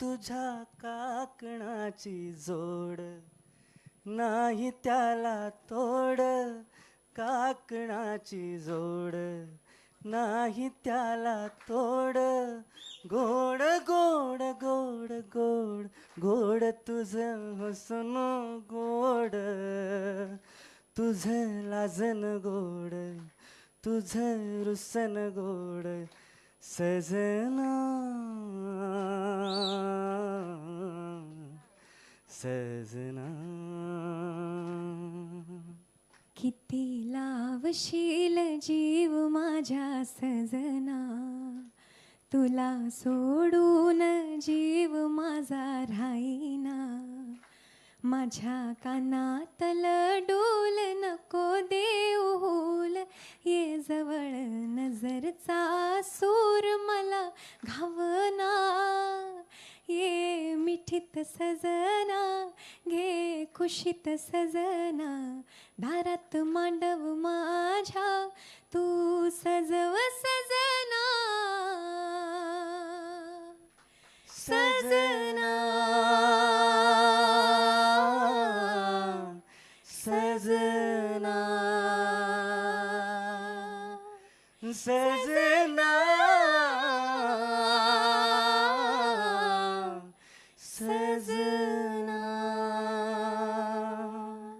तुझ्या काकणाची जोड. नाही त्याला तोड काकणाची जोड. नाही त्याला तोड गोड गोड गोड गोड गोड तुझं हसून गोड. तुझं लाजन गोड तुझं रुसन गोड सजना सजना। किती लावशील जीव माझ्या सजना। तुला सोडून जीव माझा राहीना। माझ्या कानातल डोल नको देऊ होल ये जवळ नजरचा सूर मला घावना। ये मिठीत सजना घे सजना दारात मांडव माझ्या तू सजव सजना. सजना. सजना.